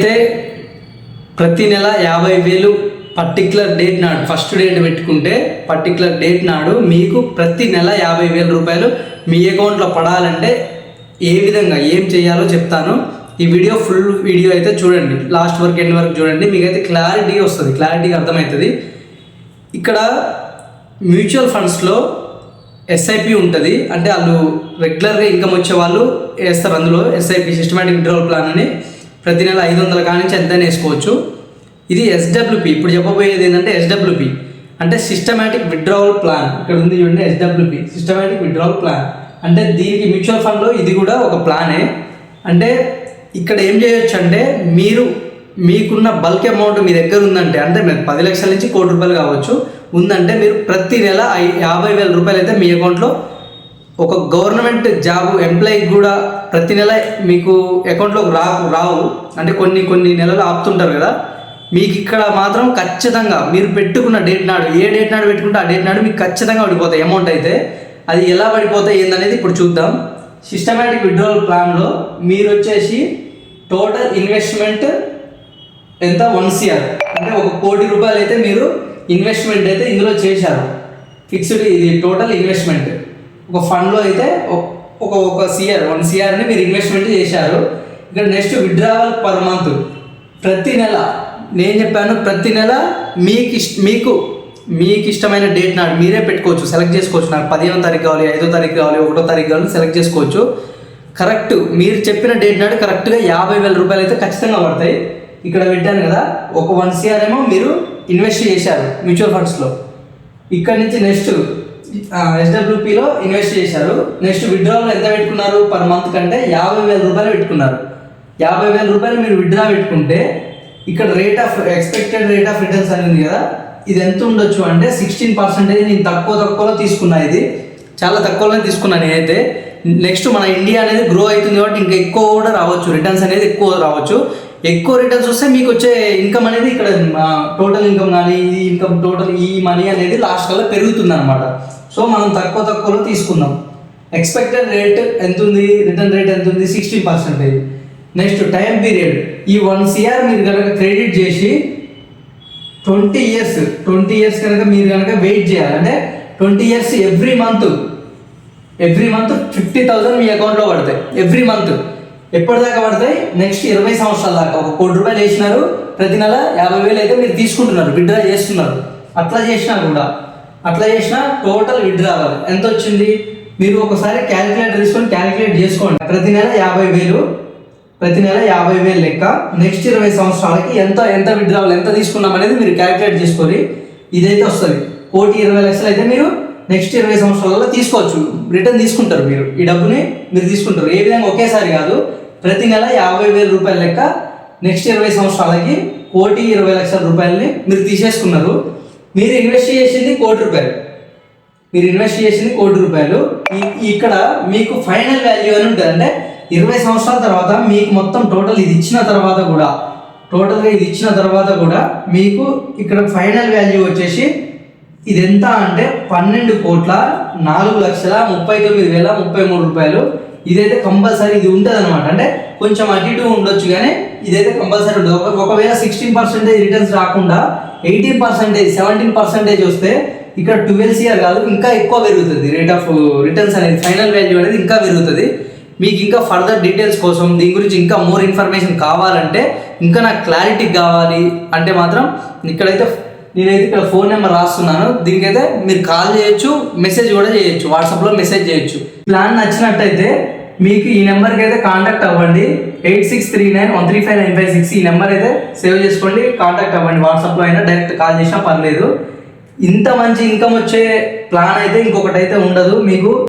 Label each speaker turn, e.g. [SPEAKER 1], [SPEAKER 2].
[SPEAKER 1] అయితే ప్రతి నెల యాభై వేలు పర్టికులర్ డేట్ నాడు ఫస్ట్ డేట్ పెట్టుకుంటే పర్టికులర్ డేట్ నాడు మీకు ప్రతి నెల యాభై వేల రూపాయలు మీ అకౌంట్లో పడాలంటే ఏ విధంగా ఏం చేయాలో చెప్తాను. ఈ వీడియో ఫుల్ వీడియో అయితే చూడండి. లాస్ట్ వరకు ఎండ్ వరకు చూడండి. మీకైతే క్లారిటీ వస్తుంది. క్లారిటీగా అర్థమవుతుంది. ఇక్కడ మ్యూచువల్ ఫండ్స్లో ఎస్ఐపి ఉంటుంది. అంటే వాళ్ళు రెగ్యులర్గా ఇన్కమ్ వచ్చే వాళ్ళు వేస్తారు. అందులో ఎస్ఐపి సిస్టమేటిక్ విడ్రావల్ ప్లాన్ అని. ప్రతి నెల ఐదు వందల కానించి నుంచి ఎంత వేసుకోవచ్చు. ఇది ఎస్డబ్ల్యూపి ఇప్పుడు చెప్పబోయేది ఏంటంటే ఎస్డబ్ల్యూపి అంటే సిస్టమేటిక్ విడ్రావల్ ప్లాన్ ఇక్కడ ఉంది చూడండి ఎస్డబ్ల్యూపి సిస్టమేటిక్ విడ్రావల్ ప్లాన్ అంటే దీనికి మ్యూచువల్ ఫండ్లో ఇది కూడా ఒక ప్లానే అంటే ఇక్కడ ఏం చేయొచ్చు అంటే మీరు మీకున్న బల్క్ అమౌంట్ మీ దగ్గర ఉందంటే అంటే మీరు పది లక్షల నుంచి కోటి రూపాయలు కావచ్చు. ఉందంటే మీరు ప్రతి నెల యాభై వేల రూపాయలు అయితే మీ అకౌంట్లో ఒక గవర్నమెంట్ జాబ్ ఎంప్లాయీకి కూడా ప్రతి నెల మీకు అకౌంట్లోకి రా రావు. అంటే కొన్ని కొన్ని నెలలు ఆపుతుంటారు కదా. మీకు ఇక్కడ మాత్రం ఖచ్చితంగా మీరు పెట్టుకున్న డేట్ నాడు ఏ డేట్ నాడు పెట్టుకుంటే ఆ డేట్ నాడు మీకు ఖచ్చితంగా పడిపోతాయి అమౌంట్ అయితే. అది ఎలా పడిపోతాయి ఏందనేది ఇప్పుడు చూద్దాం. సిస్టమేటిక్ విడ్రావల్ ప్లాన్లో మీరు వచ్చేసి టోటల్ ఇన్వెస్ట్మెంట్ ఎంత? వన్ సిఆర్ అంటే ఒక కోటి రూపాయలు అయితే మీరు ఇన్వెస్ట్మెంట్ అయితే ఇందులో చేశారు. ఫిక్స్డ్ ఇది టోటల్ ఇన్వెస్ట్మెంట్ ఒక ఫండ్లో అయితే ఒక- ఒక సిఆర్ వన్ సిఆర్ని మీరు ఇన్వెస్ట్మెంట్ చేశారు. ఇక్కడ నెక్స్ట్ విడ్రావల్ పర్ మంత్ ప్రతి నెల నేను చెప్పాను ప్రతి నెల మీకు ఇష్ట మీకు మీకు ఇష్టమైన డేట్ నాడు మీరే పెట్టుకోవచ్చు సెలెక్ట్ చేసుకోవచ్చు. నాకు పదిహేనో తారీఖు కావాలి ఐదో తారీఖు కావాలి ఒకటో తారీఖు కావాలి సెలెక్ట్ చేసుకోవచ్చు. కరెక్ట్ మీరు చెప్పిన డేట్ నాడు కరెక్ట్గా యాభై వేల రూపాయలు అయితే ఖచ్చితంగా పడతాయి. ఇక్కడ పెట్టాను కదా ఒక వన్ సిఆర్ ఏమో మీరు ఇన్వెస్ట్ చేశారు మ్యూచువల్ ఫండ్స్లో ఇక్కడ నుంచి నెక్స్ట్ ఎస్డబ్ల్యూపీలో ఇన్వెస్ట్ చేశారు. నెక్స్ట్ విత్డ్రాలో ఎంత పెట్టుకున్నారు పర్ మంత్ కంటే యాభై వేల రూపాయలు పెట్టుకున్నారు. యాభై వేల రూపాయలు మీరు విత్డ్రా పెట్టుకుంటే ఇక్కడ rate of expected rate of returns అని ఉంది కదా ఇది ఎంత ఉండొచ్చు అంటే సిక్స్టీన్ పర్సెంటేజ్ నేను తక్కువ తక్కువలో తీసుకున్నా ఇది. చాలా తక్కువలోనే తీసుకున్నాను నేనైతే. నెక్స్ట్ మన ఇండియా అనేది గ్రో అవుతుంది కాబట్టి ఇంకా ఎక్కువ కూడా రావచ్చు. రిటర్న్స్ అనేది ఎక్కువ రావచ్చు. ఎక్కువ రిటర్న్స్ వస్తే మీకు వచ్చే ఇన్కమ్ అనేది ఇక్కడ టోటల్ ఇన్కమ్ కానీ ఈ ఇన్కమ్ టోటల్ ఈ మనీ అనేది లాస్ట్ కల్లా పెరుగుతుంది అనమాట సో మనం తక్కువ తక్కువలో తీసుకుందాం. ఎక్స్పెక్టెడ్ రేట్ ఎంత ఉంది రిటర్న్ రేట్ ఎంత ఉంది sixteen percentage next time period ఈ వన్ సిఆర్ మీరు కనుక క్రెడిట్ చేసి ట్వంటీ ఇయర్స్ ట్వంటీ ఇయర్స్ కనుక మీరు కనుక వెయిట్ చేయాలంటే twenty years every month every month fifty thousand మీ అకౌంట్లో పడతాయి. ఎవ్రీ మంత్ ఎప్పటిదాకా పడతాయి నెక్స్ట్ ఇరవై సంవత్సరాల దాకా ఒక కోటి రూపాయలు వేసినారు ప్రతి నెల యాభై వేలు అయితే మీరు తీసుకుంటున్నారు విడ్డ్రా చేస్తున్నారు. అట్లా చేసినా కూడా అట్లా చేసినా టోటల్ విడ్డ్రావాలి అవ్వాలి. ఎంత వచ్చింది? మీరు ఒకసారి క్యాలిక్యులేటర్ తీసుకొని క్యాలిక్యులేట్ చేసుకోండి. ప్రతి నెల యాభై వేలు ప్రతి నెల యాభై వేలు లెక్క నెక్స్ట్ ఇరవై సంవత్సరాలకి ఎంత ఎంత విత్డ్రావల్ ఎంత తీసుకున్నాం అనేది మీరు క్యాలిక్యులేట్ చేసుకొని ఇదైతే వస్తుంది. కోటి ఇరవై లక్షలు అయితే మీరు నెక్స్ట్ ఇరవై సంవత్సరాలలో తీసుకోవచ్చు. రిటర్న్ తీసుకుంటారు మీరు. ఈ డబ్బుని మీరు తీసుకుంటారు. ఏ విధంగా ఒకేసారి కాదు ప్రతి నెల యాభై వేల రూపాయల లెక్క నెక్స్ట్ ఇరవై సంవత్సరాలకి కోటి ఇరవై లక్షల రూపాయలని మీరు తీసేసుకున్నారు. మీరు ఇన్వెస్ట్ చేసింది కోటి రూపాయలు. మీరు ఇన్వెస్ట్ చేసింది కోటి రూపాయలు. ఇక్కడ మీకు ఫైనల్ వాల్యూ అని ఉంటుంది. అంటే ఇరవై సంవత్సరాల తర్వాత మీకు మొత్తం టోటల్ ఇది ఇచ్చిన తర్వాత కూడా టోటల్గా ఇది ఇచ్చిన తర్వాత కూడా మీకు ఇక్కడ ఫైనల్ వాల్యూ వచ్చేసి ఇది ఎంత అంటే పన్నెండు కోట్ల నాలుగు లక్షల ముప్పై తొమ్మిది వేల ముప్పై మూడు రూపాయలు. ఇదైతే కంపల్సరీ ఇది ఉంటుంది అనమాట అంటే కొంచెం అటు ఇటు ఉండొచ్చు కానీ ఇదైతే కంపల్సరీ ఉంటుంది ఒకవేళ సిక్స్టీన్ పర్సెంటేజ్ రిటర్న్స్ రాకుండా ఎయిటీన్ పర్సెంటేజ్ సెవెంటీన్ పర్సెంటేజ్ వస్తే ఇక్కడ ట్వెల్వ్ సిఆర్ కాదు ఇంకా ఎక్కువ పెరుగుతుంది. రేట్ ఆఫ్ రిటర్న్స్ అనేది ఫైనల్ వాల్యూ అనేది ఇంకా పెరుగుతుంది. మీకు ఇంకా ఫర్దర్ డీటెయిల్స్ కోసం దీని గురించి ఇంకా మోర్ ఇన్ఫర్మేషన్ కావాలంటే ఇంకా నాకు క్లారిటీ కావాలి అంటే మాత్రం ఇక్కడైతే నేనైతే ఇక్కడ ఫోన్ నెంబర్ రాస్తున్నాను. దీనికైతే మీరు కాల్ చేయొచ్చు మెసేజ్ కూడా చేయొచ్చు వాట్సాప్లో మెసేజ్ చేయొచ్చు. ప్లాన్ నచ్చినట్టయితే మీకు ఈ నెంబర్కి అయితే కాంటాక్ట్ అవ్వండి. Eight six three nine one three five nine five six ఈ నెంబర్ అయితే సేవ్ చేసుకోండి కాంటాక్ట్ అవ్వండి. వాట్సాప్లో అయినా డైరెక్ట్ కాల్ చేసినా పర్లేదు. ఇంత మంచి ఇన్కమ్ వచ్చే ప్లాన్ అయితే ఇంకొకటి అయితే ఉండదు. మీకు